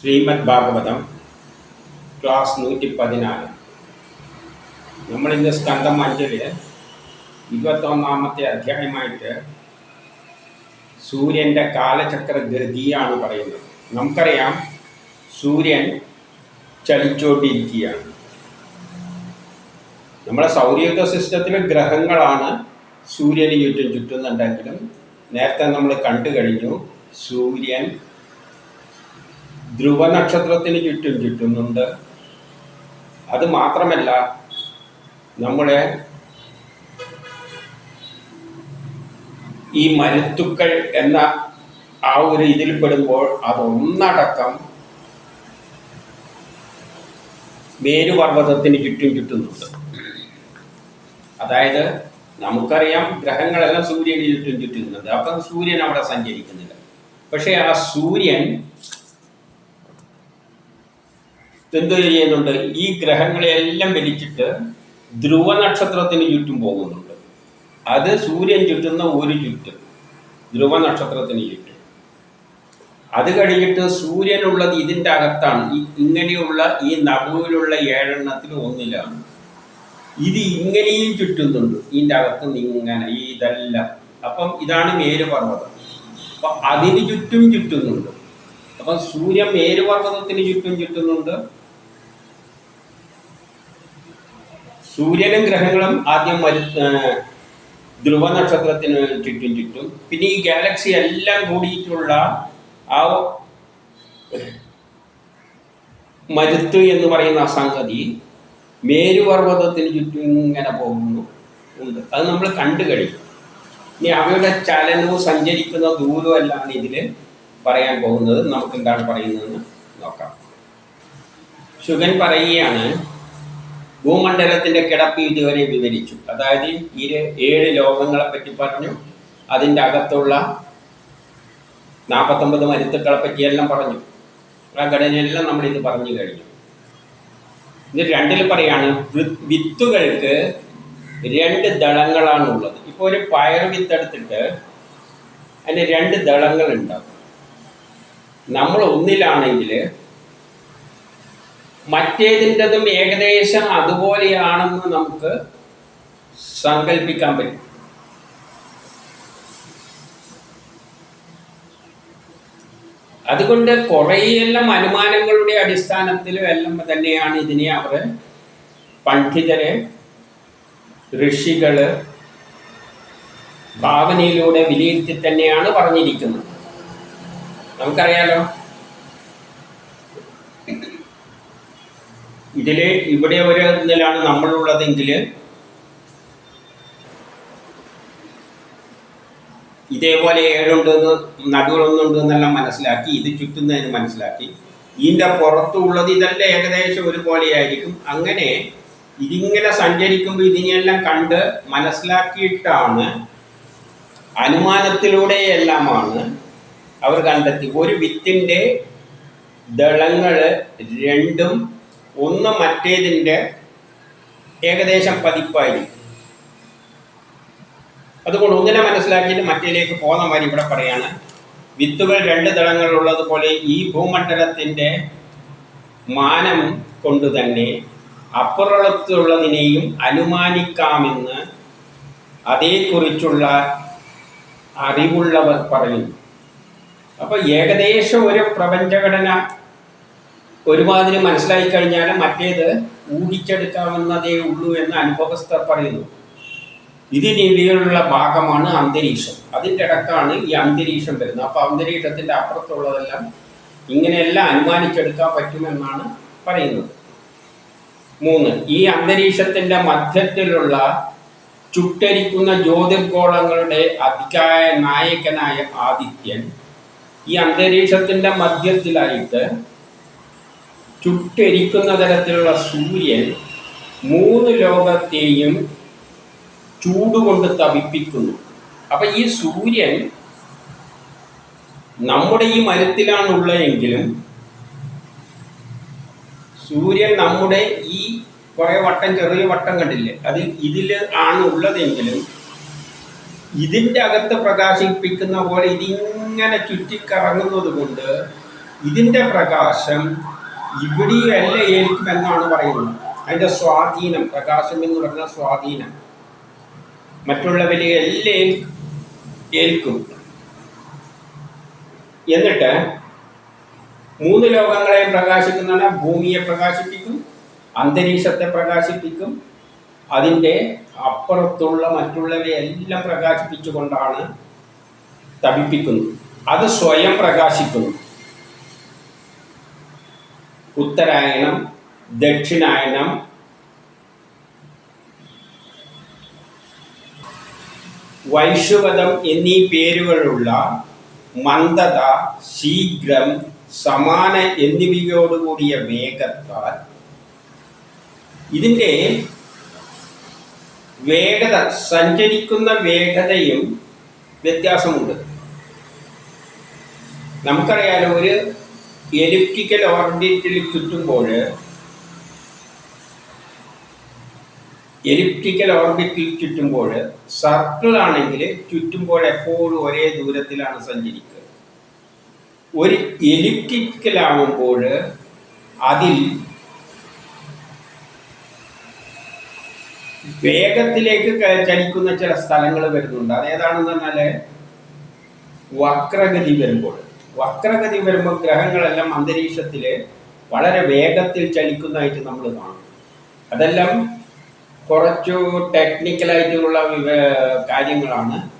Shrimad Bhagavatam class നൂറ്റി പതിനാല് നമ്മളിന്ന് സ്കന്ധം അഞ്ചിൽ ഇരുപത്തൊന്നാമത്തെ അധ്യായമായിട്ട് സൂര്യന്റെ കാലചക്ര ഗതിയാണ് പറയുന്നത്. നമുക്കറിയാം സൂര്യൻ ചലിച്ചുകൊണ്ടിരിക്കുകയാണ് നമ്മുടെ സൗരയുദ്ധ സിസ്റ്റത്തിലെ ഗ്രഹങ്ങളാണ് സൂര്യന് ചുറ്റും ചുറ്റുന്നുണ്ടെങ്കിലും നേരത്തെ നമ്മൾ കണ്ടു കഴിഞ്ഞു സൂര്യൻ ധ്രുവ നക്ഷത്രത്തിന് ചുറ്റും ചുറ്റുന്നുണ്ട്. അത് മാത്രമല്ല നമ്മുടെ ഈ മരുത്തുക്കൾ എന്ന ആ ഒരു ഇതിൽ പെടുമ്പോൾ അതൊന്നടക്കം മേരുപർവതത്തിന് ചുറ്റും ചുറ്റുന്നുണ്ട്. അതായത് നമുക്കറിയാം ഗ്രഹങ്ങളെല്ലാം സൂര്യന് ചുറ്റും ചുറ്റുന്നുണ്ട്. അപ്പം സൂര്യൻ അവിടെ സഞ്ചരിക്കുന്നില്ല. പക്ഷേ ആ സൂര്യൻ എന്ത് ചെയ്യുന്നുണ്ട്? ഈ ഗ്രഹങ്ങളെല്ലാം വലിച്ചിട്ട് ധ്രുവ നക്ഷത്രത്തിന് ചുറ്റും പോകുന്നുണ്ട്. അത് സൂര്യൻ ചുറ്റുന്ന ഒരു ചുറ്റ് ധ്രുവ നക്ഷത്രത്തിന് ചുറ്റും. അത് കഴിഞ്ഞിട്ട് സൂര്യനുള്ളത് ഇതിന്റെ അകത്താണ്. ഈ ഇങ്ങനെയുള്ള ഈ നടുവിലുള്ള ഏഴെണ്ണത്തിൽ ഒന്നിലാണ്. ഇത് ഇങ്ങനെയും ചുറ്റുന്നുണ്ട്. ഇതിന്റെ അകത്ത് ഇങ്ങനെ ഇതെല്ലാം. അപ്പം ഇതാണ് മേരുപർവതം. അപ്പം അതിന് ചുറ്റും ചുറ്റുന്നുണ്ട്. അപ്പം സൂര്യൻ മേരുപർവതത്തിന് ചുറ്റും ചുറ്റുന്നുണ്ട്. സൂര്യനും ഗ്രഹങ്ങളും ആദ്യം മരു ധ്രുവ നക്ഷത്രത്തിന് ചുറ്റും ചുറ്റും. പിന്നെ ഈ ഗാലക്സി എല്ലാം കൂടിയിട്ടുള്ള ആ മരുത്ത് എന്ന് പറയുന്ന സംഗതി മേരുപർവതത്തിന് ചുറ്റും ഇങ്ങനെ പോകുന്നു. ഉണ്ട്. അത് നമ്മൾ കണ്ടു കഴിഞ്ഞു. ഇനി അവയുടെ ചലനവും സഞ്ചരിക്കുന്ന ദൂരവും എല്ലാം ഇതിൽ പറയാൻ പോകുന്നത് നമുക്ക് എന്താണ് പറയുന്നതെന്ന് നോക്കാം. ശുഗൻ പറയുകയാണ് ഭൂമണ്ഡലത്തിന്റെ കിടപ്പ് ഇതുവരെ വിവരിച്ചു. അതായത് ഈ ഏഴ് ലോകങ്ങളെ പറ്റി പറഞ്ഞു. അതിന്റെ അകത്തുള്ള നാൽപ്പത്തൊമ്പത് മരുത്തുക്കളെ പറ്റിയെല്ലാം പറഞ്ഞു. ആ ഘടനയെല്ലാം നമ്മൾ ഇത് പറഞ്ഞു കഴിഞ്ഞു. ഇത് രണ്ടിൽ പറയാണ് വിത്തുകൾക്ക് രണ്ട് ദളങ്ങളാണ് ഉള്ളത് ഇപ്പോൾ ഒരു പയർ വിത്തെടുത്തിട്ട് അതിന് രണ്ട് ദളങ്ങൾ ഉണ്ടാവും നമ്മൾ ഒന്നിലാണെങ്കിൽ മറ്റേതിന്റെതും ഏകദേശം അതുപോലെയാണെന്ന് നമുക്ക് സങ്കല്പിക്കാൻ പറ്റും. അതുകൊണ്ട് കുറേയെല്ലാം അനുമാനങ്ങളുടെ അടിസ്ഥാനത്തിലും എല്ലാം തന്നെയാണ് ഇതിനെ അവർ പണ്ഡിതര് ഋഷികൾ ഭാവനയിലൂടെ വിലയിരുത്തി തന്നെയാണ് പറഞ്ഞിരിക്കുന്നത്. നമുക്കറിയാലോ? ഇതിൽ ഇവിടെ ഒരു ഇതിലാണ് നമ്മളുള്ളതെങ്കിൽ ഇതേപോലെ ഏഴുണ്ടെന്ന് നടുവിലൊന്നുണ്ട് എന്നെല്ലാം മനസ്സിലാക്കി ഇത് ചുറ്റുന്നതിന് മനസ്സിലാക്കി. ഇതിന്റെ പുറത്തുള്ളത് ഇതെല്ലാം ഏകദേശം ഒരുപോലെയായിരിക്കും. അങ്ങനെ ഇതിങ്ങനെ സഞ്ചരിക്കുമ്പോൾ ഇതിനെല്ലാം കണ്ട് മനസ്സിലാക്കിയിട്ടാണ് അനുമാനത്തിലൂടെയെല്ലാമാണ് അവർ കണ്ടെത്തി ഒരു വിത്തിന്റെ ദളങ്ങൾ രണ്ടും ഒന്ന് മറ്റേതിന്റെ ഏകദേശം പതിപ്പായിരിക്കും അതുകൊണ്ട് ഒന്നിനെ മനസ്സിലാക്കിയിട്ട് മറ്റേതിലേക്ക് പോകുന്ന മാതിരി ഇവിടെ പറയാണ്. വിത്തുകൾ രണ്ട് തലങ്ങളുള്ളതുപോലെ ഈ ഭൂമണ്ഡലത്തിന്റെ മാനം കൊണ്ട് തന്നെ അപ്പുറത്തുള്ളതിനെയും അനുമാനിക്കാമെന്ന് അതേക്കുറിച്ചുള്ള അറിവുള്ളവർ പറയുന്നു. അപ്പോൾ ഏകദേശം ഒരു പ്രപഞ്ചഘടന ഒരുമാതിരി മനസ്സിലായി കഴിഞ്ഞാൽ മറ്റേത് ഊഹിച്ചെടുക്കാവുന്നതേ ഉള്ളൂ എന്ന് അനുഭവസ്ഥർ പറയുന്നു. ഇതിനിടയിലുള്ള ഭാഗമാണ് അന്തരീക്ഷം. അതിന്റെ ഇടക്കാണ് ഈ അന്തരീക്ഷം വരുന്നത്. അപ്പോൾ അന്തരീക്ഷത്തിന്റെ അപ്പുറത്തുള്ളതെല്ലാം ഇങ്ങനെയെല്ലാം അനുമാനിച്ചെടുക്കാൻ പറ്റുമെന്നാണ് പറയുന്നത്. മൂന്ന് ഈ അന്തരീക്ഷത്തിന്റെ മധ്യത്തിലുള്ള ചുട്ടരിക്കുന്ന ജ്യോതിർഗോളങ്ങളുടെ അധികായ നായകനായ ആദിത്യൻ ഈ അന്തരീക്ഷത്തിന്റെ മധ്യത്തിലായിട്ട് ചുട്ടരിക്കുന്ന തരത്തിലുള്ള സൂര്യൻ മൂന്ന് ലോകത്തെയും ചൂടുകൊണ്ട് തപിപ്പിക്കുന്നു അപ്പൊ ഈ സൂര്യൻ നമ്മുടെ ഈ മരത്തിലാണ് ഉള്ളതെങ്കിലും സൂര്യൻ നമ്മുടെ ഈ കുറെ വട്ടം ചെറിയ വട്ടം കണ്ടില്ലേ? അത് ഇതിൽ ആണ് ഉള്ളതെങ്കിലും ഇതിന്റെ അകത്ത് പ്രകാശിപ്പിക്കുന്ന പോലെ ഇതിങ്ങനെ ചുറ്റിക്കറങ്ങുന്നത് കൊണ്ട് ഇതിന്റെ പ്രകാശം ഇവിടെയല്ല ഏൽക്കുമെന്നാണ് പറയുന്നത്. അതിന്റെ സ്വാധീനം പ്രകാശം എന്ന് പറഞ്ഞ സ്വാധീനം. മറ്റുള്ളവരെ എല്ലാം ഏൽക്കും. എന്നിട്ട് മൂന്ന് ലോകങ്ങളെയും പ്രകാശിക്കുന്നതാണ് ഭൂമിയെ പ്രകാശിപ്പിക്കും അന്തരീക്ഷത്തെ പ്രകാശിപ്പിക്കും. അതിന്റെ അപ്പുറത്തുള്ള മറ്റുള്ളവയെല്ലാം പ്രകാശിപ്പിച്ചുകൊണ്ടാണ് തപിപ്പിക്കുന്നത് അത് സ്വയം പ്രകാശിക്കുന്നു. ഉത്തരായണം ദക്ഷിണായനം. വൈശ്വവതം എന്നീ പേരുകളുള്ള മന്ദത ശീഘ്രം സമാന എന്നിവയോടുകൂടിയ വേഗത്താൽ ഇതിന്റെ വേഗത സഞ്ചരിക്കുന്ന വേഗതയും വ്യത്യാസമുണ്ട്. നമുക്കറിയാലോ ഒരു എലിപ്റ്റിക്കൽ ഓർബിറ്റിൽ ചുറ്റുമ്പോൾ എലിപ്റ്റിക്കൽ ഓർബിറ്റിൽ ചുറ്റുമ്പോൾ സർക്കിൾ ആണെങ്കിൽ ചുറ്റുമ്പോൾ എപ്പോഴും ഒരേ ദൂരത്തിലാണ് സഞ്ചരിക്കുക. ഒരു എലിപ്റ്റിക്കൽ ആവുമ്പോൾ അതിൽ വേഗത്തിലേക്ക് ചലിക്കുന്ന ചില സ്ഥലങ്ങൾ വരുന്നുണ്ട്. അതേതാണെന്ന് പറഞ്ഞാൽ വക്രഗതി വരുമ്പോൾ. വക്രഗതി വരുമ്പോൾ ഗ്രഹങ്ങളെല്ലാം അന്തരീക്ഷത്തിൽ വളരെ വേഗത്തിൽ ചലിക്കുന്നതായിട്ട് നമ്മൾ കാണും. അതെല്ലാം കുറച്ചു ടെക്നിക്കലായിട്ടുള്ള കാര്യങ്ങളാണ്.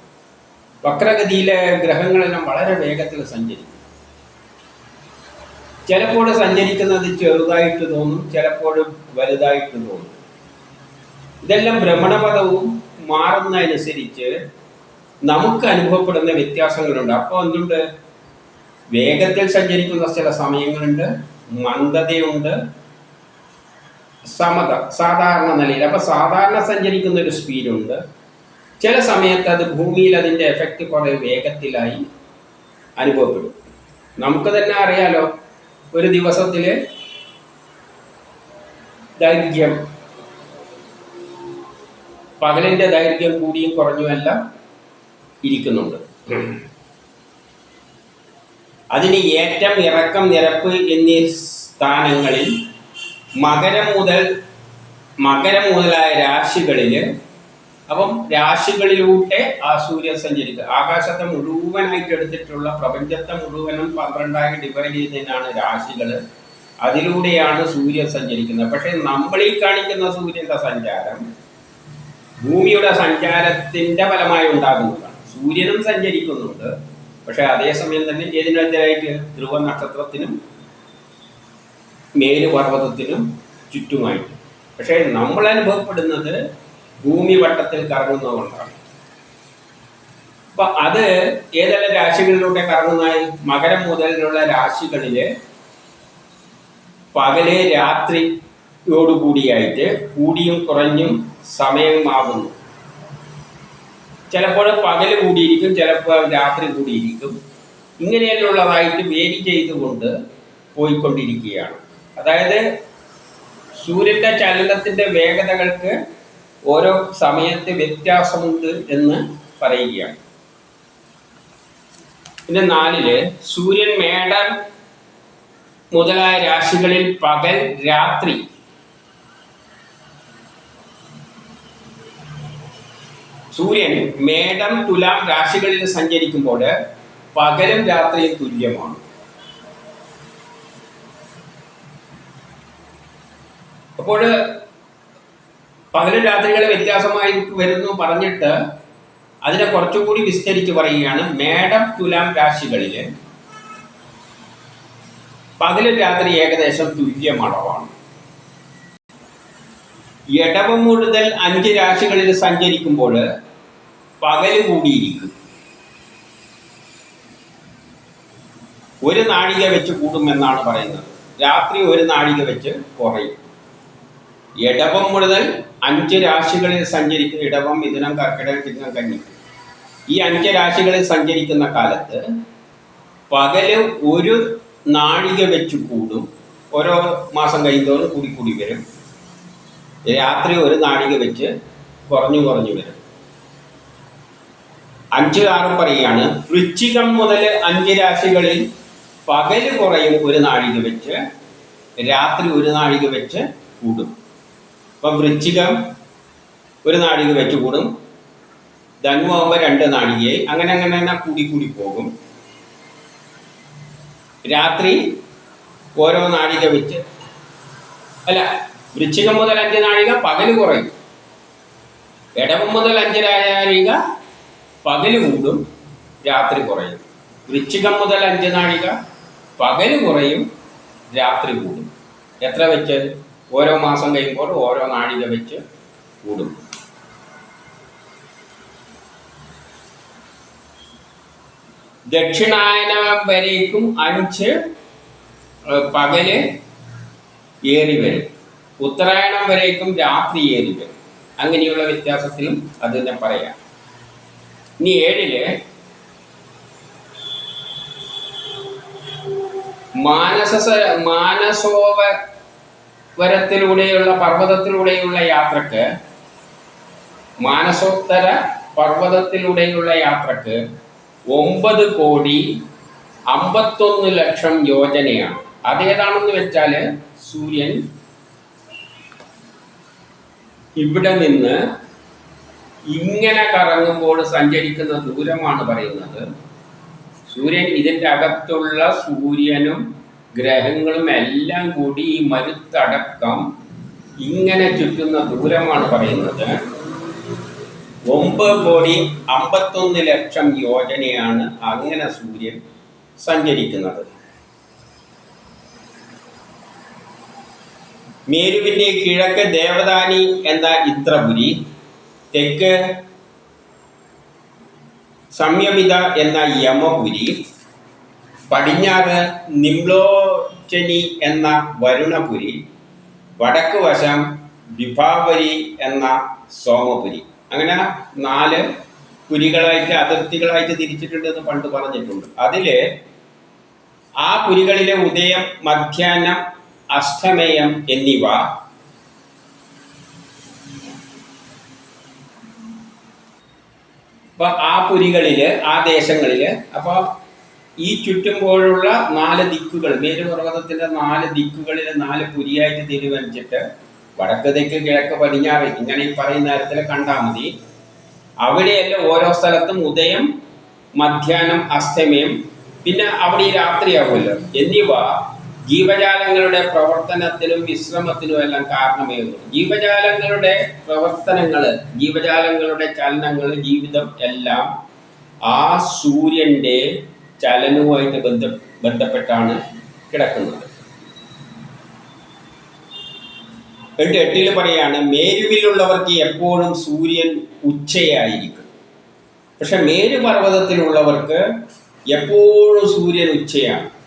വക്രഗതിയിലെ ഗ്രഹങ്ങളെല്ലാം വളരെ വേഗത്തിൽ സഞ്ചരിക്കും. ചിലപ്പോൾ സഞ്ചരിക്കുന്നത് ചെറുതായിട്ട് തോന്നും ചിലപ്പോൾ വലുതായിട്ട് തോന്നും. ഇതെല്ലാം ഭ്രമണപഥവും മാറുന്നതനുസരിച്ച് നമുക്ക് അനുഭവപ്പെടുന്ന വ്യത്യാസങ്ങളുണ്ട്. അപ്പോൾ എന്തുണ്ട്? വേഗത്തിൽ സഞ്ചരിക്കുന്ന ചില സമയങ്ങളുണ്ട് മന്ദതയുണ്ട് സമത സാധാരണ നിലയിൽ. അപ്പോൾ സാധാരണ സഞ്ചരിക്കുന്ന ഒരു സ്പീഡുണ്ട്. ചില സമയത്ത് അത് ഭൂമിയിൽ അതിന്റെ എഫക്റ്റ് കുറേ വേഗത്തിലായി അനുഭവപ്പെടും. നമുക്ക് തന്നെ അറിയാലോ ഒരു ദിവസത്തിൽ ദൈർഘ്യം പകലിന്റെ ദൈർഘ്യം കൂടിയും കുറഞ്ഞുമെല്ലാം ഇരിക്കുന്നുണ്ട്. അതിന് ഏറ്റം ഇറക്കം നിരപ്പ് എന്നീ സ്ഥാനങ്ങളിൽ മകരം മുതൽ മകരം മുതലായ രാശികളിൽ അപ്പം രാശികളിലൂടെ ആ സൂര്യൻ സഞ്ചരിക്കുക. ആകാശത്തെ മുഴുവനായിട്ട് എടുത്തിട്ടുള്ള പ്രപഞ്ചത്തെ മുഴുവനും പന്ത്രണ്ടായി ഡിവൈഡ് ചെയ്തതിനാണ് രാശികൾ അതിലൂടെയാണ് സൂര്യൻ സഞ്ചരിക്കുന്നത്. പക്ഷേ നമ്മൾ ഈ കാണിക്കുന്ന സൂര്യന്റെ സഞ്ചാരം ഭൂമിയുടെ സഞ്ചാരത്തിന്റെ ഫലമായി ഉണ്ടാകുന്നതാണ്. സൂര്യനും സഞ്ചരിക്കുന്നുണ്ട്. പക്ഷേ അതേസമയം തന്നെ ഏതിനെതിരായിട്ട് ധ്രുവ നക്ഷത്രത്തിനും മേലുപർവതത്തിനും ചുറ്റുമായിട്ട്. പക്ഷേ നമ്മൾ അനുഭവപ്പെടുന്നത് ഭൂമി വട്ടത്തിൽ കറങ്ങുന്നതുകൊണ്ടാണ്. അപ്പൊ അത് ഏതെല്ലാം രാശികളിലൂടെ കറങ്ങുന്നതായി? മകരം മുതലുള്ള രാശികളിൽ പകലെ രാത്രിയോടുകൂടിയായിട്ട് കൂടിയും കുറഞ്ഞും സമയമാകുന്നു. ചിലപ്പോൾ പകൽ കൂടിയിരിക്കും ചിലപ്പോൾ രാത്രി കൂടിയിരിക്കും. ഇങ്ങനെയുള്ളതായിട്ട് വേരി ചെയ്തുകൊണ്ട് പോയിക്കൊണ്ടിരിക്കുകയാണ്. അതായത് സൂര്യന്റെ ചലനത്തിന്റെ വേഗതകൾക്ക് ഓരോ സമയത്ത് വ്യത്യാസമുണ്ട് എന്ന് പറയുകയാണ്. പിന്നെ നാലിൽ സൂര്യൻ മേടം മുതലായ രാശികളിൽ പകൽ രാത്രി സൂര്യൻ മേടം തുലാം രാശികളിൽ സഞ്ചരിക്കുമ്പോൾ പകലും രാത്രിയും തുല്യമാണ്. അപ്പോൾ പകലും രാത്രികളെ വ്യത്യാസമായി വരുന്നു പറഞ്ഞിട്ട് അതിനെ കുറച്ചുകൂടി വിസ്തരിച്ച് പറയുകയാണ്. മേടം തുലാം രാശികളിൽ പകലും രാത്രി ഏകദേശം തുല്യമളവാണ് ഇടവം മുഴുതൽ അഞ്ച് രാശികളിൽ സഞ്ചരിക്കുമ്പോൾ പകൽ കൂടിയിരിക്കും. ഒരു നാഴിക വെച്ച് കൂടുമെന്നാണ് പറയുന്നത്. രാത്രി ഒരു നാഴിക വെച്ച് കുറയും. ഇടവം മുതൽ അഞ്ച് രാശികളിൽ സഞ്ചരിക്കുന്ന ഇടവം മിഥുനം കർക്കിടകം ചിഹ്നം കന്നി. ഈ അഞ്ച് രാശികളിൽ സഞ്ചരിക്കുന്ന കാലത്ത് പകൽ ഒരു നാഴിക വെച്ച് കൂടും. ഓരോ മാസം കഴിയുന്നതോറും കൂടി കൂടി വരും. രാത്രി ഒരു നാഴിക വെച്ച് കുറഞ്ഞു കുറഞ്ഞു വരും. അഞ്ച് ആറും പറയുകയാണ് വൃശ്ചികം മുതൽ അഞ്ച് രാശികളിൽ പകൽ കുറയും ഒരു നാഴിക വെച്ച് രാത്രി ഒരു നാഴിക വെച്ച് കൂടും. അപ്പം വൃശ്ചികം ഒരു നാഴിക വെച്ച് കൂടും ധനുവാകുമ്പോൾ രണ്ട് നാഴികയായി അങ്ങനെ അങ്ങനെ തന്നെ കൂടി കൂടി പോകും. രാത്രി ഓരോ നാഴിക വെച്ച് അല്ല വൃശ്ചികം മുതൽ അഞ്ച് നാഴിക പകൽ കുറയും. ഇടവം മുതൽ അഞ്ച് നാഴിക പകൽ കൂടും രാത്രി കുറയും. വൃശ്ചികം മുതൽ അഞ്ച് നാഴിക പകൽ കുറയും രാത്രി കൂടും. എത്ര വെച്ച്? ഓരോ മാസം കഴിയുമ്പോൾ ഓരോ നാഴിക വെച്ച് കൂടും. ദക്ഷിണായനം വരേക്കും അഞ്ച് പകൽ ഏറി വരും. ഉത്തരായണം വരേക്കും രാത്രി വരും അങ്ങനെയുള്ള വ്യത്യാസത്തിലും അത് തന്നെ പറയാം. ഇനി ഏഴിൽ മാനസ മാനസോവരത്തിലൂടെയുള്ള പർവതത്തിലൂടെയുള്ള യാത്രയ്ക്ക് മാനസോത്തര പർവതത്തിലൂടെയുള്ള യാത്രയ്ക്ക് ഒമ്പത് കോടി അമ്പത്തൊന്ന് ലക്ഷം യോജനയാണ്. അതേതാണെന്ന് വെച്ചാൽ സൂര്യൻ ഇവിടെ നിന്ന് ഇങ്ങനെ കറങ്ങുമ്പോൾ സഞ്ചരിക്കുന്ന ദൂരമാണ് പറയുന്നത്. സൂര്യൻ ഇതിന്റെ അകത്തുള്ള സൂര്യനും ഗ്രഹങ്ങളും എല്ലാം കൂടി ഈ മരുത്തടക്കം ഇങ്ങനെ ചുറ്റുന്ന ദൂരമാണ് പറയുന്നത്. ഒമ്പത് കോടി അമ്പത്തൊന്ന് ലക്ഷം യോജനയാണ് അങ്ങനെ സൂര്യൻ സഞ്ചരിക്കുന്നത്. മേരുവിന്റെ കിഴക്ക് ദേവദാനി എന്ന ഇത്രപുരി തെക്ക് സംയമിത എന്ന യമപുരി പടിഞ്ഞാറ് നിംലോചനി എന്ന വരുണപുരി വടക്ക് വശം വിഭാവരി എന്ന സോമപുരി. അങ്ങനെ നാല് പുരികളായിട്ട് അതിർത്തികളായിട്ട് തിരിച്ചിട്ടുണ്ട് എന്ന് പണ്ട് പറഞ്ഞിട്ടുണ്ട്. അതിൽ ആ പുരികളിലെ ഉദയം മധ്യാഹ്നം അസ്തമയം എന്നിവ അപ്പോൾ ആ പുരികളിൽ ആ ദേശങ്ങളിൽ അപ്പോൾ ഈ ചുറ്റുമ്പോഴുള്ള നാല് ദിക്കുകൾ മേരുപർവതത്തിന്റെ നാല് ദിക്കുകളിൽ നാല് പുരിയായിട്ട് തീരുമാനിച്ചിട്ട് വടക്ക് തെക്ക് കിഴക്ക് പടിഞ്ഞാറ് ഇങ്ങനെ ഈ പറയുന്ന തരത്തിൽ കണ്ടാൽ മതി. അവിടെയല്ല ഓരോ സ്ഥലത്തും ഉദയം മധ്യാഹ്നം അസ്തമയം പിന്നെ അവിടെ രാത്രിയാവുമല്ലോ. എന്നിവ ജീവജാലങ്ങളുടെ പ്രവർത്തനത്തിനും വിശ്രമത്തിനും എല്ലാം കാരണമേകുന്നു ജീവജാലങ്ങളുടെ പ്രവർത്തനങ്ങൾ ജീവജാലങ്ങളുടെ ചലനങ്ങൾ ജീവിതം എല്ലാം ആ സൂര്യന്റെ ചലനവുമായിട്ട് ബന്ധ ബന്ധപ്പെട്ടാണ് കിടക്കുന്നത്. എട്ട് എട്ടിൽ പറയാണ് മേരുവിലുള്ളവർക്ക് എപ്പോഴും സൂര്യൻ ഉച്ചയായിരിക്കും. പക്ഷെ മേരുപർവതത്തിലുള്ളവർക്ക് എപ്പോഴും സൂര്യൻ ഉച്ചയാണ്.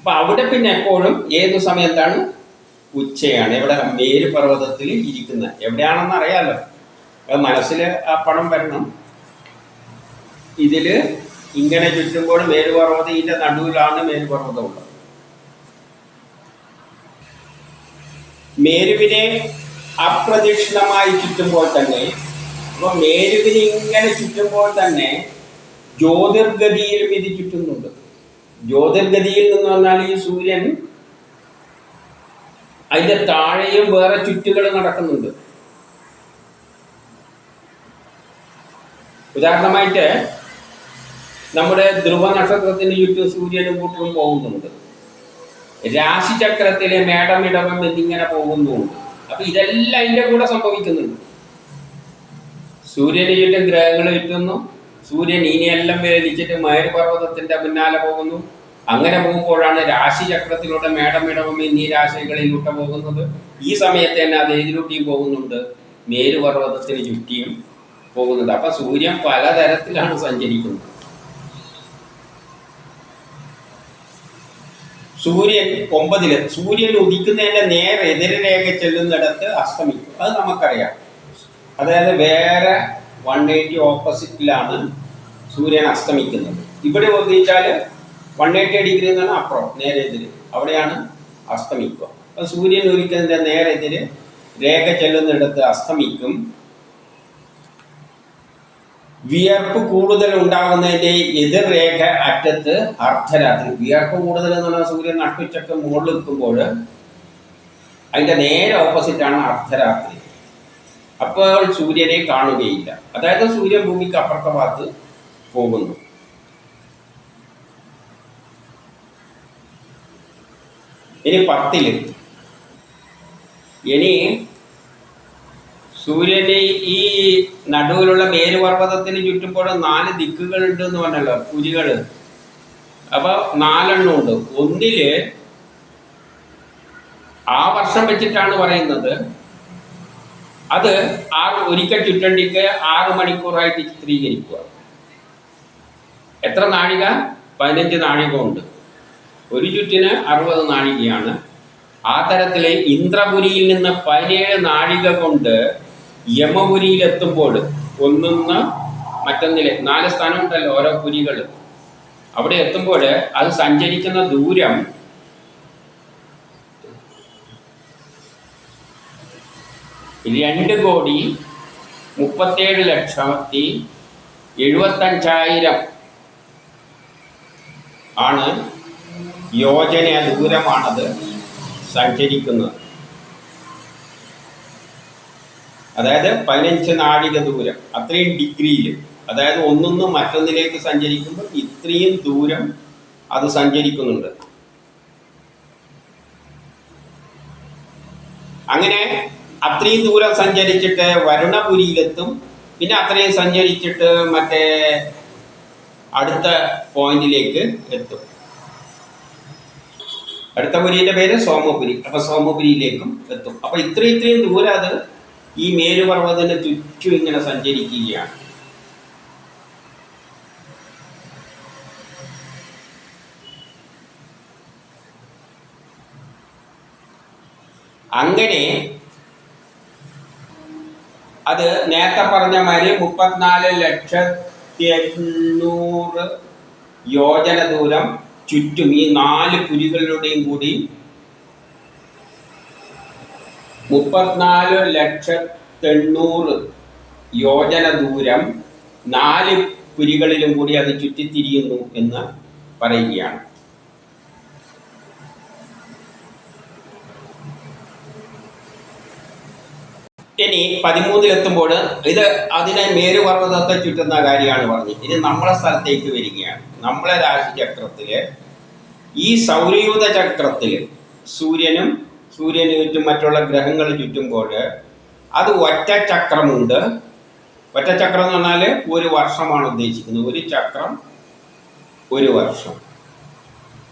അപ്പൊ അവിടെ പിന്നെ എപ്പോഴും ഏതു സമയത്താണ്? ഉച്ചയാണ്. എവിടെ മേരു പർവതത്തിൽ ഇരിക്കുന്നത് എവിടെയാണെന്ന് അറിയാലോ. അത് മനസ്സിൽ ആ പണം വരണം. ഇതിൽ ഇങ്ങനെ ചുറ്റുമ്പോൾ മേരുപർവതം ഇതിന്റെ നടുവിലാണ് മേരുപർവതം ഉള്ളത്. മേരുവിനെ അപ്രദക്ഷിണമായി ചുറ്റുമ്പോൾ തന്നെ അപ്പൊ മേരുവിനെ ഇങ്ങനെ ചുറ്റുമ്പോൾ തന്നെ ജ്യോതിർഗതിയിലും ഇത് ചുറ്റുന്നുണ്ട്. ജ്യോതിർഗതിയിൽ നിന്ന് പറഞ്ഞാൽ ഈ സൂര്യൻ. അതിന്റെ താഴെയും വേറെ ചുറ്റുകൾ നടക്കുന്നുണ്ട്. ഉദാഹരണമായിട്ട് നമ്മുടെ ധ്രുവ നക്ഷത്രത്തിന് ചുറ്റും സൂര്യനും കൂട്ടും പോകുന്നുണ്ട്. രാശിചക്രത്തിലെ മേടം മേടമിടവം എന്നിങ്ങനെ പോകുന്നുണ്ട്. അപ്പൊ ഇതെല്ലാം അതിന്റെ കൂടെ സംഭവിക്കുന്നുണ്ട്. സൂര്യന് ചുറ്റും ഗ്രഹങ്ങൾ ചുറ്റുന്നു സൂര്യൻ ഇനിയെല്ലാം വേദിച്ചിട്ട് മേരുപർവതത്തിന്റെ പിന്നാലെ പോകുന്നു. അങ്ങനെ പോകുമ്പോഴാണ് രാശിചക്രത്തിലൂടെ മേടമിടവം എന്നീ രാശികളിലൂടെ പോകുന്നത്. ഈ സമയത്ത് തന്നെ അത് ഏതിലൂട്ടിയും പോകുന്നുണ്ട്. മേരുപർവതത്തിന് ചുറ്റിയും പോകുന്നുണ്ട് അപ്പൊ സൂര്യൻ പലതരത്തിലാണ് സഞ്ചരിക്കുന്നത്. സൂര്യൻ ഒമ്പതിൽ സൂര്യൻ ഉദിക്കുന്നതിന്റെ നേരെ എതിരരേഖ ചെല്ലുന്നിടത്ത് അസ്തമിക്കും. അത് നമുക്കറിയാം. അതായത് വേറെ വൺ എയ്റ്റി ഓപ്പോസിറ്റിലാണ് സൂര്യൻ അസ്തമിക്കുന്നത്. ഇവിടെ ഒന്നിച്ചാൽ വൺ എയ്റ്റി ഡിഗ്രി എന്നാണ് അപ്പുറം നേരെ എതിര്. അവിടെയാണ് അസ്തമിക്കുക. അപ്പം സൂര്യൻ ഒരിക്കലിന്റെ നേരെ എതിര് രേഖ ചെല്ലുന്നിടത്ത് അസ്തമിക്കും. വിയർപ്പ് കൂടുതൽ ഉണ്ടാകുന്നതിന്റെ എതിർ രേഖ അറ്റത്ത് അർദ്ധരാത്രി. വിയർപ്പ് കൂടുതൽ എന്ന് പറഞ്ഞാൽ സൂര്യൻ നട്ടുച്ചക്ക് മുകളിൽ നിൽക്കുമ്പോൾ അതിന്റെ നേരെ ഓപ്പോസിറ്റാണ് അർദ്ധരാത്രി. അപ്പോൾ സൂര്യനെ കാണുകയില്ല. അതായത് സൂര്യൻ ഭൂമിക്ക് അപ്പുറത്തെ ഭാഗത്ത് പോകുന്നു. ഇനി പത്തിൽ. ഇനി സൂര്യന്റെ ഈ നടുവിലുള്ള മേരുപർവതത്തിന് ചുറ്റുമ്പോൾ നാല് ദിക്കുകളുണ്ട് എന്ന് പറഞ്ഞല്ലോ പുരികൾ അപ്പോൾ നാലെണ്ണം ഉണ്ട്. ഒന്നിൽ ആ വർഷം വെച്ചിട്ടാണ് പറയുന്നത് അത് ആ ഒരിക്കൽ ചുറ്റണ്ടിക്ക് ആറ് മണിക്കൂറായിട്ട് ചിത്രീകരിക്കുക. എത്ര നാഴിക? പതിനഞ്ച് നാഴിക ഉണ്ട് ഒരു ചുറ്റിന് അറുപത് നാഴികയാണ്. ആ തരത്തിൽ ഇന്ദ്രപുരിയിൽ നിന്ന് പതിനേഴ് നാഴിക കൊണ്ട് യമപുരിയിൽ എത്തുമ്പോൾ ഒന്നൊന്ന് മറ്റൊന്നിലെ നാല് സ്ഥാനമുണ്ടല്ലോ ഓരോ പുരികൾ അവിടെ എത്തുമ്പോൾ അത് സഞ്ചരിക്കുന്ന ദൂരം രണ്ട് കോടി മുപ്പത്തേഴ് ലക്ഷത്തി എഴുപത്തഞ്ചായിരം ആണ് യോജന ദൂരമാണത് സഞ്ചരിക്കുന്നത്. അതായത് പതിനഞ്ച് നാഴിക ദൂരം അത്രയും ഡിഗ്രിയിൽ. അതായത് ഒന്നൊന്ന് മറ്റൊന്നിലേക്ക് സഞ്ചരിക്കുമ്പോൾ ഇത്രയും ദൂരം അത് സഞ്ചരിക്കുന്നുണ്ട്. അങ്ങനെ അത്രയും ദൂരം സഞ്ചരിച്ചിട്ട് വരുണപുരിയിലെത്തും. പിന്നെ അത്രയും സഞ്ചരിച്ചിട്ട് മറ്റേ അടുത്ത പോയിന്റിലേക്ക് എത്തും. അടുത്ത പുരിയുടെ പേര് സോമപുരി. അപ്പൊ സോമപുരിയിലേക്കും എത്തും. അപ്പൊ ഇത്രയും ഇത്രയും ദൂരം അത് ഈ മേരുപർവതത്തിന് ചുറ്റും ഇങ്ങനെ സഞ്ചരിക്കുകയാണ്. അങ്ങനെ അത് നേരത്തെ പറഞ്ഞ മാതിരി മുപ്പത്തിനാല് ലക്ഷത്തി എണ്ണൂറ് യോജന ദൂരം ചുറ്റും ഈ നാല് പുലികളുടെയും കൂടി മുപ്പത്തിനാല് ലക്ഷത്തെണ്ണൂറ് യോജന ദൂരം നാല് പുലികളിലും കൂടി അത് ചുറ്റിത്തിരിയുന്നു എന്ന് പറയുകയാണ്. ഇനി പതിമൂന്നിലെത്തുമ്പോൾ ഇത് അതിനെ മേരുപർവതത്തെ ചുറ്റുന്ന കാര്യമാണ് പറഞ്ഞത്. ഇനി നമ്മളെ സ്ഥലത്തേക്ക് വരികയാണ്. നമ്മളെ രാശിചക്രത്തിൽ ഈ സൗരയൂഥ ചക്രത്തിൽ സൂര്യനും സൂര്യന് ചുറ്റും മറ്റുള്ള ഗ്രഹങ്ങൾ ചുറ്റുമ്പോൾ അത് ഒറ്റ ചക്രമുണ്ട്. ഒറ്റ ചക്രം എന്ന് പറഞ്ഞാൽ ഒരു വർഷമാണ് ഉദ്ദേശിക്കുന്നത്. ഒരു ചക്രം ഒരു വർഷം.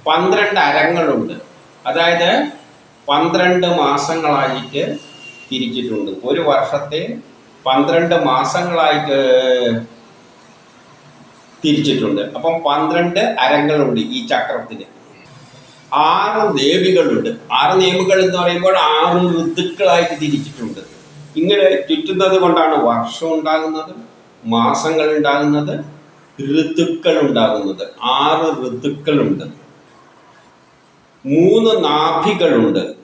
പന്ത്രണ്ട് അരങ്ങളുണ്ട്. അതായത് പന്ത്രണ്ട് മാസങ്ങളായിട്ട് തിരിച്ചിട്ടുണ്ട് ഒരു വർഷത്തെ പന്ത്രണ്ട് മാസങ്ങളായിട്ട് തിരിച്ചിട്ടുണ്ട്. അപ്പം പന്ത്രണ്ട് അരങ്ങളുണ്ട് ഈ ചക്രത്തിന്. ആറ് ദേവികളുണ്ട്. ആറ് നേമികൾ എന്ന് പറയുമ്പോൾ ആറ് ഋതുക്കളായിട്ട് തിരിച്ചിട്ടുണ്ട്. ഇങ്ങനെ ചുറ്റുന്നത് കൊണ്ടാണ് വർഷം ഉണ്ടാകുന്നത് മാസങ്ങൾ ഉണ്ടാകുന്നത് ഋതുക്കൾ ഉണ്ടാകുന്നത്. ആറ് ഋതുക്കളുണ്ട്. മൂന്ന് നാഭികളുണ്ട്.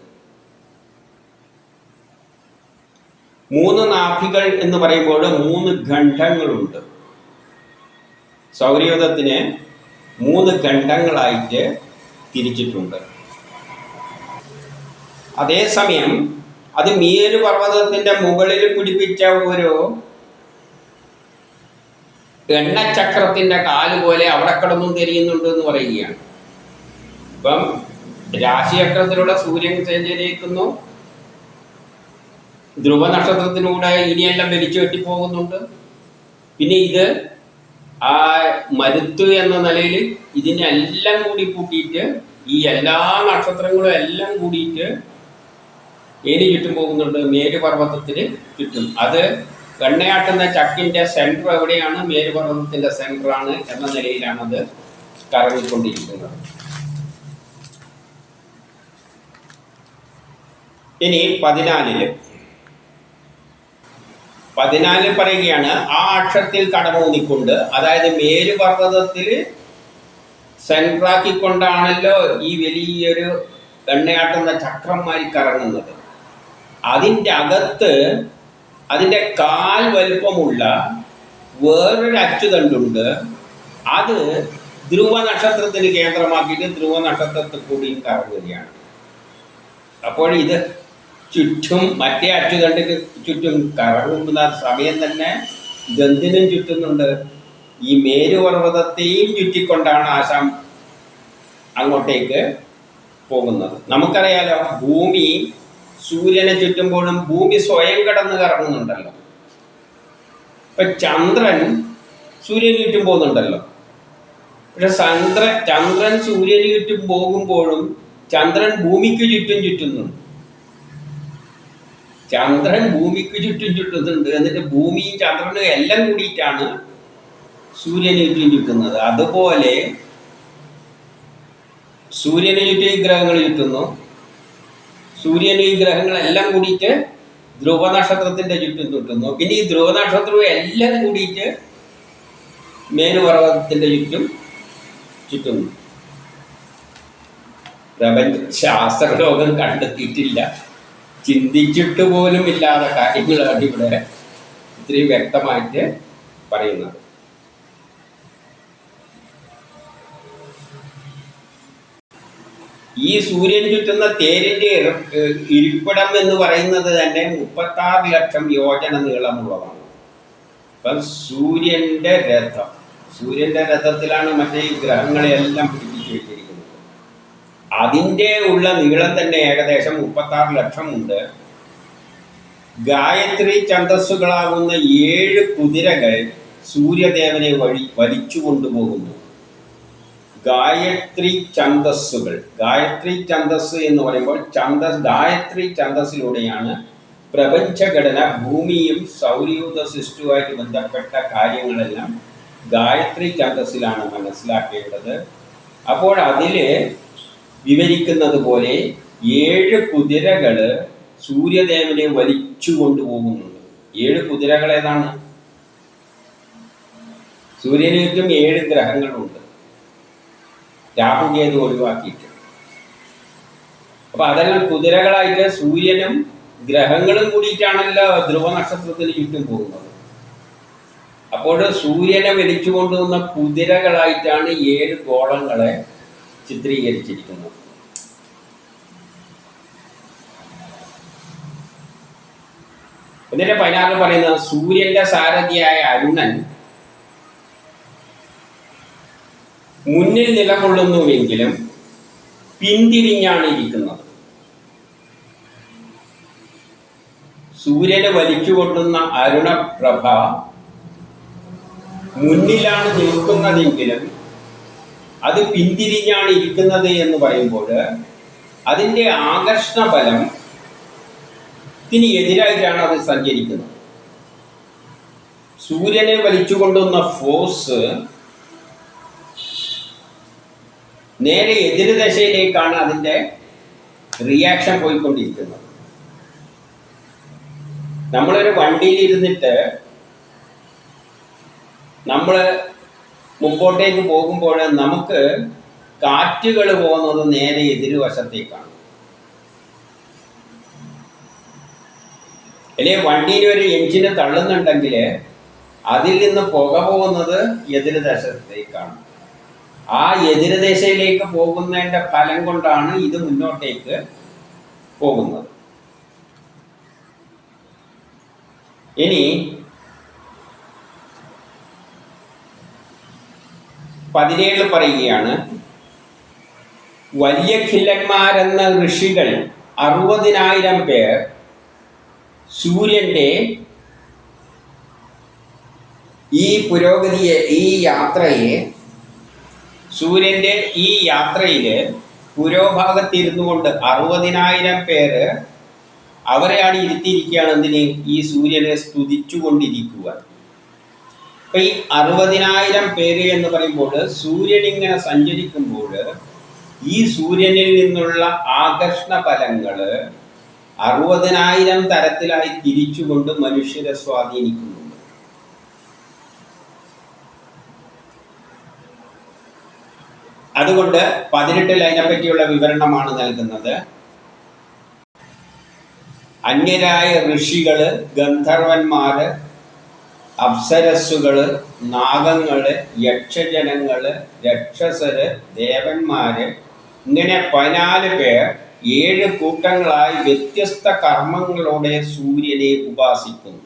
മൂന്ന് നാഭികൾ എന്ന് പറയുമ്പോൾ മൂന്ന് ഖണ്ഡങ്ങളുണ്ട്. സൗരയൂഥത്തിന് മൂന്ന് ഖണ്ഡങ്ങളായിട്ട് തിരിച്ചിട്ടുണ്ട്. അതേസമയം അത് മീനു പർവതത്തിന്റെ മുകളിൽ പിടിപ്പിച്ച ഒരു എണ്ണച്ചക്രത്തിന്റെ കാൽ പോലെ അവിടെ കിടന്നും തിരിയുന്നുണ്ട് എന്ന് പറയുകയാണ്. ഇപ്പം രാശിചക്രത്തിലൂടെ സൂര്യൻ സഞ്ചരിക്കുന്നു. ധ്രുവ നക്ഷത്രത്തിലൂടെ ഇനിയെല്ലാം വലിച്ചു കെട്ടി പോകുന്നുണ്ട്. പിന്നെ ഇത് ആ മരുത്ത് എന്ന നിലയിൽ ഇതിനെല്ലാം കൂടി കൂട്ടിയിട്ട് ഈ എല്ലാ നക്ഷത്രങ്ങളും എല്ലാം കൂടിയിട്ട് ഏനി ചുറ്റും പോകുന്നുണ്ട്. മേരുപർവതത്തിന് ചുറ്റും. അത് വെണ്ണയാട്ടുന്ന ചക്കിന്റെ സെന്റർ എവിടെയാണ്? മേരുപർവതത്തിന്റെ സെന്റർ ആണ് എന്ന നിലയിലാണ് അത് കറങ്ങിക്കൊണ്ടിരിക്കുന്നത്. ഇനി പതിനാലിൽ പതിനാലിൽ പറയുകയാണ് ആ അക്ഷത്തിൽ കടമൂന്നിക്കൊണ്ട് അതായത് മേരുപർവതത്തിൽ സെൻട്രാക്കിക്കൊണ്ടാണല്ലോ ഈ വലിയൊരു എണ്ണയാട്ടുന്ന ചക്രമായി കറങ്ങുന്നത്. അതിന്റെ അകത്ത് അതിന്റെ കാൽ വലുപ്പമുള്ള വേറൊരു അച്ചുതണ്ടുണ്ട്. അത് ധ്രുവ നക്ഷത്രത്തിന് കേന്ദ്രമാക്കിയിട്ട് ധ്രുവ നക്ഷത്രത്തിൽ കൂടിയും കറങ്ങുകയാണ്. അപ്പോൾ ഇത് ചുറ്റും മറ്റേ അച്ചുതണ്ടിന് ചുറ്റും കറങ്ങുന്ന സമയം തന്നെ ഗന്ധിനും ചുറ്റുന്നുണ്ട്. ഈ മേരുപർവതത്തെയും ചുറ്റിക്കൊണ്ടാണ് ആശാം അങ്ങോട്ടേക്ക് പോകുന്നത്. നമുക്കറിയാലോ ഭൂമി സൂര്യനെ ചുറ്റുമ്പോഴും ഭൂമി സ്വയം കിടന്ന് കറങ്ങുന്നുണ്ടല്ലോ. ഇപ്പൊ ചന്ദ്രൻ സൂര്യന് ചുറ്റും പോകുന്നുണ്ടല്ലോ. പക്ഷെ ചന്ദ്ര ചന്ദ്രൻ സൂര്യന് ചുറ്റും പോകുമ്പോഴും ചന്ദ്രൻ ഭൂമിക്ക് ചുറ്റും ചുറ്റുന്നുണ്ട്. ചന്ദ്രൻ ഭൂമിക്ക് ചുറ്റും ചുറ്റുന്നുണ്ട് എന്നിട്ട് ഭൂമിയും ചന്ദ്രനും എല്ലാം കൂടിയിട്ടാണ് സൂര്യനെ ചുറ്റും ചുറ്റുന്നത്. അതുപോലെ സൂര്യനെ ചുറ്റും ഈ ഗ്രഹങ്ങൾ ചുറ്റുന്നു. സൂര്യന് ഈ ഗ്രഹങ്ങളെല്ലാം കൂടിയിട്ട് ധ്രുവ നക്ഷത്രത്തിന്റെ ചുറ്റും ചുറ്റുന്നു. പിന്നെ ഈ ധ്രുവ നക്ഷത്രവും എല്ലാം കൂടിയിട്ട് മേനുപർവതത്തിന്റെ ചുറ്റും ചുറ്റുന്നു. പ്രപഞ്ച ശാസ്ത്രലോകം കണ്ടെത്തിയിട്ടില്ല. ചിന്തിച്ചിട്ട് പോലും ഇല്ലാത്ത കാര്യങ്ങളാണ് ഇവിടെ ഇത്രയും വ്യക്തമായിട്ട് പറയുന്നത്. ഈ സൂര്യൻ ചുറ്റുന്ന തേരിന്റെ ഇരിപ്പിടം എന്ന് പറയുന്നത് തന്നെ മുപ്പത്താറ് ലക്ഷം യോജന നീളമുള്ളതാണ്. ഇപ്പം സൂര്യന്റെ രഥം സൂര്യന്റെ രഥത്തിലാണ് മറ്റേ ഗ്രഹങ്ങളെല്ലാം പിടിപ്പിച്ചു വെച്ചിരിക്കുന്നത്. അതിന്റെ ഉള്ള നീളം തന്നെ ഏകദേശം മുപ്പത്താറ് ലക്ഷമുണ്ട്. ഗായത്രി ഛന്ദസ്സുകളാകുന്ന ഏഴ് കുതിരകൾ സൂര്യദേവനെ വഴി വലിച്ചു കൊണ്ടുപോകുന്നു. ഗായത്രി ഛന്ദസ്സുകൾ. ഗായത്രി ഛന്ദസ് എന്ന് പറയുമ്പോൾ ഛന്ദസ് ഗായത്രി ചന്തസ്സിലൂടെയാണ് പ്രപഞ്ചഘടന ഭൂമിയും സൗരയൂഥ സൃഷ്ടിയുമായിട്ട് ബന്ധപ്പെട്ട കാര്യങ്ങളെല്ലാം ഗായത്രി ഛന്ദസ്സിലാണ് മനസ്സിലാക്കേണ്ടത്. അപ്പോൾ അതിൽ വിവരിക്കുന്നത് പോലെ ഏഴ് കുതിരകൾ സൂര്യദേവനെ വലിച്ചു കൊണ്ടുപോകുന്നുണ്ട് ഏഴ് കുതിരകൾ ഏതാണ്? സൂര്യന് ചുറ്റും ഏഴ് ഗ്രഹങ്ങളുണ്ട്. രാഹുകേതു ഒഴിവാക്കിയിട്ട് അപ്പൊ അതെല്ലാം കുതിരകളായിട്ട് സൂര്യനും ഗ്രഹങ്ങളും കൂടിയിട്ടാണല്ലോ ധ്രുവ നക്ഷത്രത്തിന് ചുറ്റും പോകുന്നത്. അപ്പോൾ സൂര്യനെ വലിച്ചു കൊണ്ടുവന്ന കുതിരകളായിട്ടാണ് ഏഴ് ഗോളങ്ങളെ ചിത്രീകരിച്ചിരിക്കുന്നത് എന്നിട്ട് പതിനാറിൽ പറയുന്നത് സൂര്യന്റെ സാരഥിയായ അരുണൻ മുന്നിൽ നിലകൊള്ളുന്നുവെങ്കിലും പിന്തിരിഞ്ഞാണ് ഇരിക്കുന്നത് സൂര്യനെ വലിച്ചുകൊണ്ടുന്ന അരുണപ്രഭ മുന്നിലാണ് നിൽക്കുന്നതെങ്കിലും അത് പിന്തിരിഞ്ഞാണ് ഇരിക്കുന്നത് എന്ന് പറയുമ്പോൾ അതിന്റെ ആകർഷണ ബലം ത്തിന് എതിരായിട്ടാണ് അത് സഞ്ചരിക്കുന്നത്. സൂര്യനെ വലിച്ചുകൊണ്ടുവന്ന ഫോഴ്സ് നേരെ എതിര് ദശയിലേക്കാണ് അതിന്റെ റിയാക്ഷൻ പോയിക്കൊണ്ടിരിക്കുന്നത്. നമ്മളൊരു വണ്ടിയിൽ ഇരുന്നിട്ട് നമ്മൾ മുമ്പോട്ടേക്ക് പോകുമ്പോൾ നമുക്ക് കാറ്റുകൾ പോകുന്നത് നേരെ എതിരുവശത്തേക്കാണ്. അല്ലെങ്കിൽ വണ്ടിയിൽ ഒരു എഞ്ചിന് തള്ളുന്നുണ്ടെങ്കിൽ അതിൽ നിന്ന് പുക പോകുന്നത് എതിരുദേശത്തേക്കാണ്. ആ എതിരുദേശയിലേക്ക് പോകുന്നതിന്റെ ഫലം കൊണ്ടാണ് ഇത് മുന്നോട്ടേക്ക് പോകുന്നത്. ഇനി പതിനേഴ് പറയുകയാണ് വലിയ ഖില്ലന്മാരെന്ന ഋഷികൾ അറുപതിനായിരം പേർ സൂര്യന്റെ ഈ പുരോഗതിയെ ഈ യാത്രയെ സൂര്യന്റെ ഈ യാത്രയിൽ പുരോഭാഗത്തിരുന്നു കൊണ്ട് അറുപതിനായിരം പേര് അവരെയാണ് ഇരുത്തിയിരിക്കുകയാണ്. എന്തിന്? ഈ സൂര്യനെ സ്തുതിച്ചു അപ്പൊ ഈ അറുപതിനായിരം പേര് എന്ന് പറയുമ്പോൾ സൂര്യൻ ഇങ്ങനെ സഞ്ചരിക്കുമ്പോൾ ഈ സൂര്യനിൽ നിന്നുള്ള ആകർഷണ ഫലങ്ങൾ അറുപതിനായിരം തരത്തിലായി തിരിച്ചുകൊണ്ട് മനുഷ്യരെ സ്വാധീനിക്കുന്നുണ്ട്. അതുകൊണ്ട് പതിനെട്ടിൽ അതിനെപ്പറ്റിയുള്ള വിവരണമാണ് നൽകുന്നത്. അന്യരായ ഋഷികൾ ഗന്ധർവന്മാര് അപ്സരസ്സുകൾ നാഗങ്ങൾ യക്ഷജനങ്ങൾ രക്ഷസര് ദേവന്മാര് ഇങ്ങനെ പതിനാല് പേർ ഏഴ് കൂട്ടങ്ങളായി വ്യത്യസ്ത കർമ്മങ്ങളോടെ സൂര്യനെ ഉപാസിക്കുന്നു.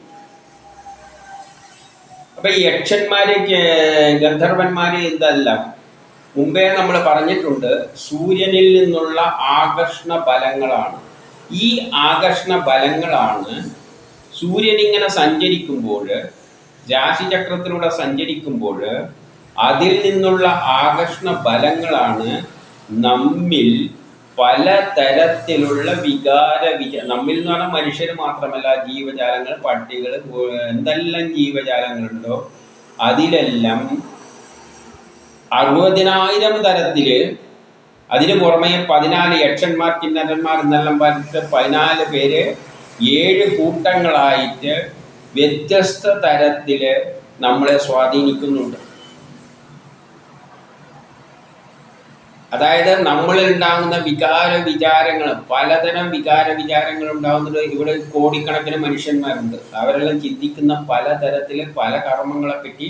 അപ്പൊ ഈ യക്ഷന്മാര് ഗന്ധർവന്മാര് ഇതല്ല മുമ്പേ നമ്മൾ പറഞ്ഞിട്ടുണ്ട് സൂര്യനിൽ നിന്നുള്ള ആകർഷണ ബലങ്ങളാണ്. ഈ ആകർഷണ ബലങ്ങളാണ് സൂര്യൻ ഇങ്ങനെ സഞ്ചരിക്കുമ്പോൾ രാശിചക്രത്തിലൂടെ സഞ്ചരിക്കുമ്പോൾ അതിൽ നിന്നുള്ള ആകർഷണ ബലങ്ങളാണ് നമ്മിൽ പലതരത്തിലുള്ള വികാര വിച നമ്മിൽ എന്ന് പറഞ്ഞാൽ മനുഷ്യർ മാത്രമല്ല ജീവജാലങ്ങൾ പട്ടികൾ എന്തെല്ലാം ജീവജാലങ്ങളുണ്ടോ അതിലെല്ലാം അറുപതിനായിരം തരത്തിൽ അതിന് പുറമെ പതിനാല് യക്ഷന്മാർ കിന്നരന്മാർ എന്നെല്ലാം പറഞ്ഞിട്ട് പതിനാല് പേര് ഏഴ് കൂട്ടങ്ങളായിട്ട് വ്യത്യസ്ത തരത്തിൽ നമ്മളെ സ്വാധീനിക്കുന്നുണ്ട്. അതായത് നമ്മളിൽ ഉണ്ടാകുന്ന വികാര വിചാരങ്ങൾ പലതരം വികാര വിചാരങ്ങൾ ഉണ്ടാകുന്നത് ഇവിടെ കോടിക്കണക്കിന് മനുഷ്യന്മാരുണ്ട്. അവരെല്ലാം ചിന്തിക്കുന്ന പലതരത്തിൽ പല കർമ്മങ്ങളെ പറ്റി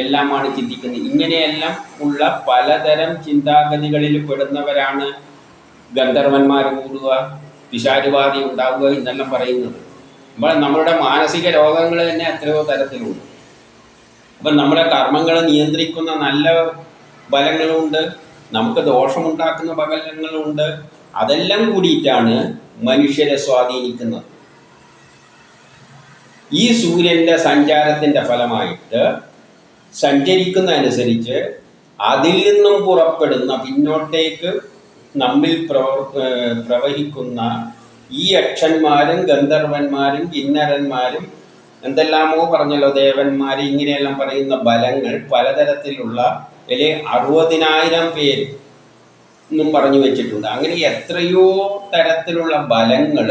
എല്ലാമാണ് ചിന്തിക്കുന്നത്. ഇങ്ങനെയെല്ലാം ഉള്ള പലതരം ചിന്താഗതികളിൽ പെടുന്നവരാണ് ഗന്ധർവന്മാർ കൂടുക വിശാരുവാദി ഉണ്ടാവുക എന്നെല്ലാം പറയുന്നത്. അപ്പോൾ നമ്മളുടെ മാനസിക രോഗങ്ങൾ തന്നെ എത്രയോ തരത്തിലുണ്ട്. അപ്പം നമ്മുടെ കർമ്മങ്ങൾ നിയന്ത്രിക്കുന്ന നല്ല ബലങ്ങളുണ്ട് നമുക്ക് ദോഷമുണ്ടാക്കുന്ന ബലങ്ങളുണ്ട് അതെല്ലാം കൂടിയിട്ടാണ് മനുഷ്യരെ സ്വാധീനിക്കുന്നത്. ഈ സൂര്യന്റെ സഞ്ചാരത്തിന്റെ ഫലമായിട്ട് സഞ്ചരിക്കുന്ന അനുസരിച്ച് അതിൽ നിന്നും പുറപ്പെടുന്ന പിന്നോട്ടേക്ക് നമ്മിൽ പ്രവഹിക്കുന്ന ഈ യക്ഷന്മാരും ഗന്ധർവന്മാരും കിന്നരന്മാരും എന്തെല്ലാമോ പറഞ്ഞല്ലോ ദേവന്മാർ ഇങ്ങനെയെല്ലാം പറയുന്ന ബലങ്ങൾ പലതരത്തിലുള്ള അല്ലെ അറുപതിനായിരം പേര് എന്നും പറഞ്ഞു വെച്ചിട്ടുണ്ട്. അങ്ങനെ എത്രയോ തരത്തിലുള്ള ബലങ്ങൾ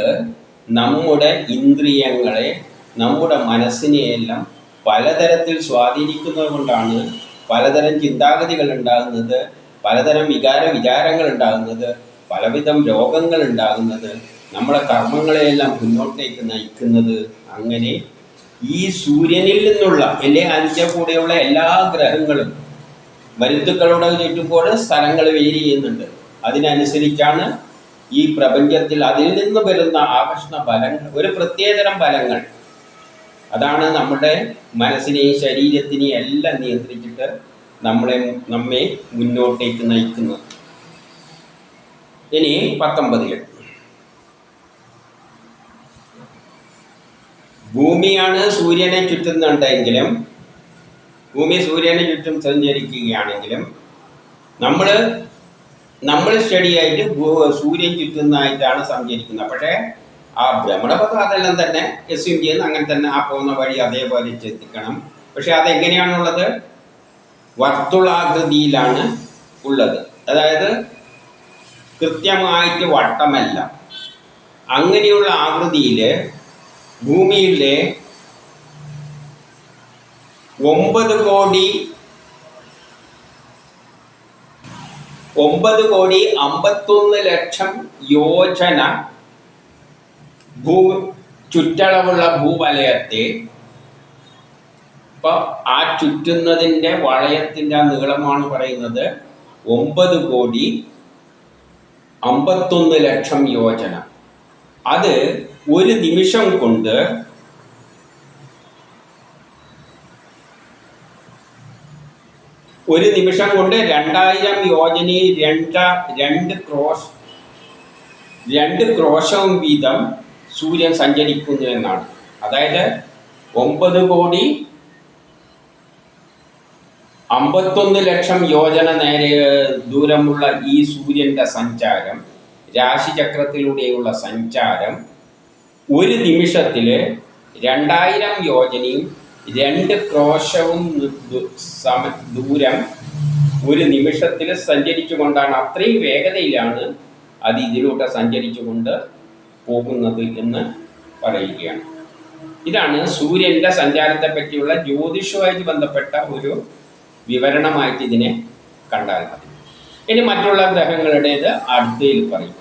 നമ്മുടെ ഇന്ദ്രിയങ്ങളെ നമ്മുടെ മനസ്സിനെയെല്ലാം പലതരത്തിൽ സ്വാധീനിക്കുന്നത് കൊണ്ടാണ് പലതരം ചിന്താഗതികൾ ഉണ്ടാകുന്നത് പലതരം വികാര വിചാരങ്ങൾ ഉണ്ടാകുന്നത് പലവിധം രോഗങ്ങൾ ഉണ്ടാകുന്നത്. നമ്മളെ കർമ്മങ്ങളെയെല്ലാം മുന്നോട്ടേക്ക് നയിക്കുന്നത് അങ്ങനെ ഈ സൂര്യനിൽ നിന്നുള്ള എന്റെ അതിന്റെ കൂടെയുള്ള എല്ലാ ഗ്രഹങ്ങളും മരുത്തുക്കളോട് ചുറ്റുമ്പോൾ സ്ഥലങ്ങൾ വേരി ചെയ്യുന്നുണ്ട്. അതിനനുസരിച്ചാണ് ഈ പ്രപഞ്ചത്തിൽ അതിൽ നിന്ന് വരുന്ന ആകർഷണ ബലങ്ങൾ ഒരു പ്രത്യേകതരം ബലങ്ങൾ അതാണ് നമ്മുടെ മനസ്സിനെയും ശരീരത്തിനെയും എല്ലാം നിയന്ത്രിച്ചിട്ട് നമ്മളെ നമ്മെ മുന്നോട്ടേക്ക് നയിക്കുന്നത്. ഇനി പത്തൊമ്പതിൽ ഭൂമിയാണ് സൂര്യനെ ചുറ്റുന്നുണ്ടെങ്കിലും ഭൂമി സൂര്യനെ ചുറ്റും സഞ്ചരിക്കുകയാണെങ്കിലും നമ്മൾ നമ്മൾ സ്റ്റഡി ആയിട്ട് സൂര്യൻ ചുറ്റുന്നതായിട്ടാണ് സഞ്ചരിക്കുന്നത്. പക്ഷേ ആ ഭ്രമണപഥം അതെല്ലാം തന്നെ എസ്യൂം ചെയ്യുന്ന അങ്ങനെ തന്നെ ആ പോകുന്ന വഴി അതേപോലെ ചെത്തിക്കണം പക്ഷെ അതെങ്ങനെയാണുള്ളത്? വർത്തുളാകൃതിയിലാണ് ഉള്ളത്. അതായത് കൃത്യമായിട്ട് വട്ടമല്ല. അങ്ങനെയുള്ള ആകൃതിയിൽ ഭൂമിയിലെ ഒമ്പത് കോടി ഒമ്പത് കോടി അമ്പത്തൊന്ന് ലക്ഷം യോജന ഭൂ ചുറ്റളവുള്ള ഭൂവലയത്തെ ഇപ്പൊ ആ ചുറ്റുന്നതിന്റെ വളയത്തിന്റെ ആ നീളമാണ് പറയുന്നത് ഒമ്പത് കോടി അമ്പത്തൊന്ന് ലക്ഷം യോജന. അത് ഒരു നിമിഷം കൊണ്ട് ഒരു നിമിഷം കൊണ്ട് രണ്ടായിരം യോജനയിൽ രണ്ട രണ്ട് ക്രോസ് രണ്ട് ക്രോശവും വീതം സൂര്യൻ സഞ്ചരിക്കുന്നു എന്നാണ്. അതായത് ഒമ്പത് കോടി അമ്പത്തൊന്ന് ലക്ഷം യോജന നേരെ ദൂരമുള്ള ഈ സൂര്യന്റെ സഞ്ചാരം രാശിചക്രത്തിലൂടെയുള്ള സഞ്ചാരം ഒരു നിമിഷത്തിൽ രണ്ടായിരം യോജനയും രണ്ട് ക്രോശവും സമ ദൂരം ഒരു നിമിഷത്തിൽ സഞ്ചരിച്ചുകൊണ്ടാണ് അത്രയും വേഗതയിലാണ് അത് ഇതിലൂടെ സഞ്ചരിച്ചുകൊണ്ട് പോകുന്നത് എന്ന് പറയുകയാണ്. ഇതാണ് സൂര്യന്റെ സഞ്ചാരത്തെ പറ്റിയുള്ള ജ്യോതിഷവുമായിട്ട് ബന്ധപ്പെട്ട ഒരു വിവരണമായിട്ട് ഇതിനെ കണ്ടാൽ മതി. ഇനി മറ്റുള്ള ഗ്രഹങ്ങളുടേത് അടുത്തയിൽ പറയും.